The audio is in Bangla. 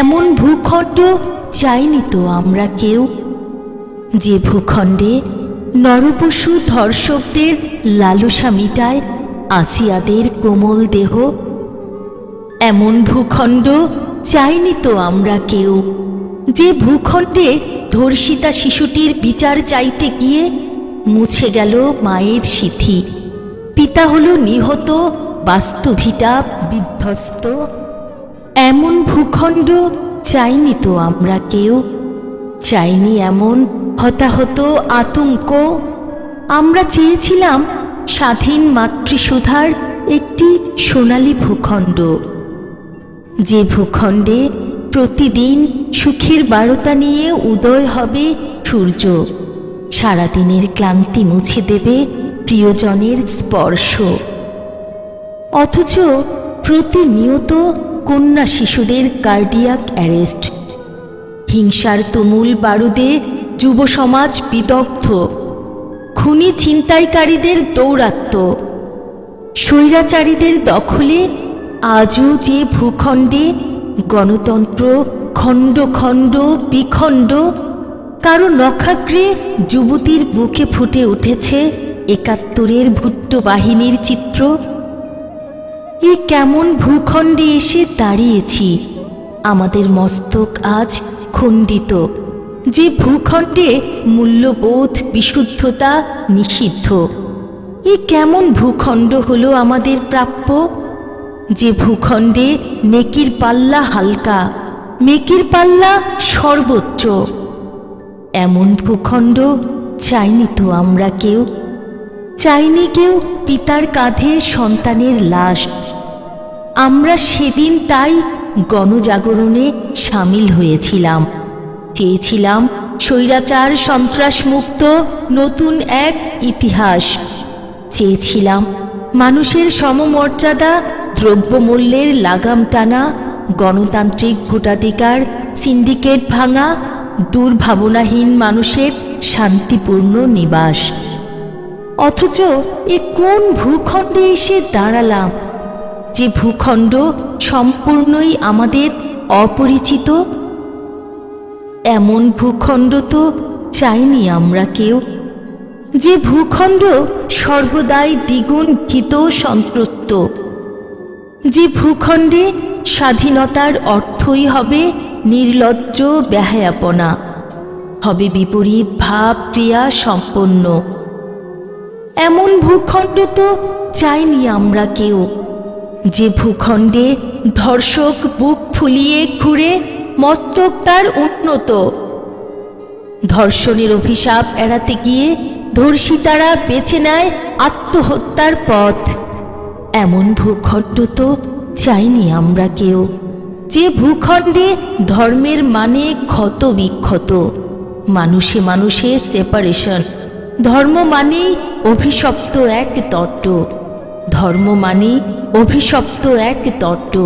এমন ভূখণ্ড চাইনি তো আমরা কেউ। যে ভূখণ্ডে নরপশু ধর্ষকদের লালসা মিটায় আসিয়াদের কোমল দেহ, এমন ভূখণ্ড চাইনি তো আমরা কেউ। যে ভূখণ্ডে ধর্ষিতা শিশুটির বিচার চাইতে গিয়ে মুছে গেল মায়ের সিথি। পিতা হল নিহত বাস্তুভিটা বিধ্বস্ত। এমন ভূখণ্ড চাইনি তো আমরা কেউ। চাইনি এমন হতাহত আতঙ্ক। আমরা চেয়েছিলাম স্বাধীন মাতৃসুধার একটি সোনালী ভূখণ্ড। যে ভূখণ্ডে প্রতিদিন সুখের বারতা নিয়ে উদয় হবে সূর্য, সারাদিনের ক্লান্তি মুছে দেবে প্রিয়জনের স্পর্শ। অথচ প্রতিনিয়ত কন্যা শিশুদের কার্ডিয়াক অ্যারেস্ট। হিংসার তুমুল বারুদে যুব সমাজ বিদগ্ধ। খুনি ছিনতাইকারীদের দৌরাত্ম্য স্বৈরাচারীদের দখলে আজও যে ভূখণ্ডে গণতন্ত্র খণ্ড খণ্ড বিখণ্ড, কারও নখাগ্রে যুবতীর বুকে ফুটে উঠেছে একাত্তরের ভুট্ট বাহিনীর চিত্র। এ কেমন ভূখণ্ডে এসে দাঁড়িয়েছি? আমাদের মস্তক আজ খণ্ডিত। যে ভূখণ্ডে মূল্যবোধ, বিশুদ্ধতা নিষিদ্ধ, এ কেমন ভূখণ্ড হলো আমাদের প্রাপ্য? যে ভূখণ্ডে নেকির পাল্লা হালকা মেকির পাল্লা সর্বোচ্চ। এমন ভূখণ্ড চাইনি তো আমরা কেউ। চাইনি কেউ পিতার কাঁধে সন্তানের লাশ। আমরা সেদিন তাই গণজাগরণে সামিল হয়েছিলাম। চেয়েছিলাম স্বৈরাচার সন্ত্রাসমুক্ত নতুন এক ইতিহাস। চেয়েছিলাম মানুষের সমমর্যাদা, দ্রব্যমূল্যের লাগাম টানা, গণতান্ত্রিক ভোটাধিকার, সিন্ডিকেট ভাঙা, দুর্ভাবনাহীন মানুষের শান্তিপূর্ণ নিবাস। অথচ এ কোন ভূখণ্ডে এসে দাঁড়ালাম? যে ভূখণ্ড সম্পূর্ণই আমাদের অপরিচিত, এমন ভূখণ্ড তো চাইনি আমরা কেউ। যে ভূখণ্ড সর্বদাই দ্বিগুণ ভীত সন্ত্রস্ত, যে ভূখণ্ডে স্বাধীনতার অর্থই হবে নির্লজ্জ ব্যাহায়াপনা, হবে বিপরীত ভাব ক্রিয়া সম্পন্ন। এমন ভূখণ্ড তো চাইনি আমরা কেউ। যে ভূখণ্ডে ধর্ষক বুক ফুলিয়ে ঘুরে মস্তক তার উন্নত। ধর্ষণের অভিশাপ এড়াতে গিয়ে ধর্ষিতারা বেছে নেয় আত্মহত্যার পথ। এমন ভূখণ্ড তো চাইনি আমরা কেউ, যে ভূখণ্ডে ধর্মের মানে ক্ষত বিক্ষত। মানুষে মানুষে সেপারেশন ধর্ম মানেই অভিশপ্ত এক তত্ত্ব। ধর্ম মানে অভিশপ্ত এক তত্ত্ব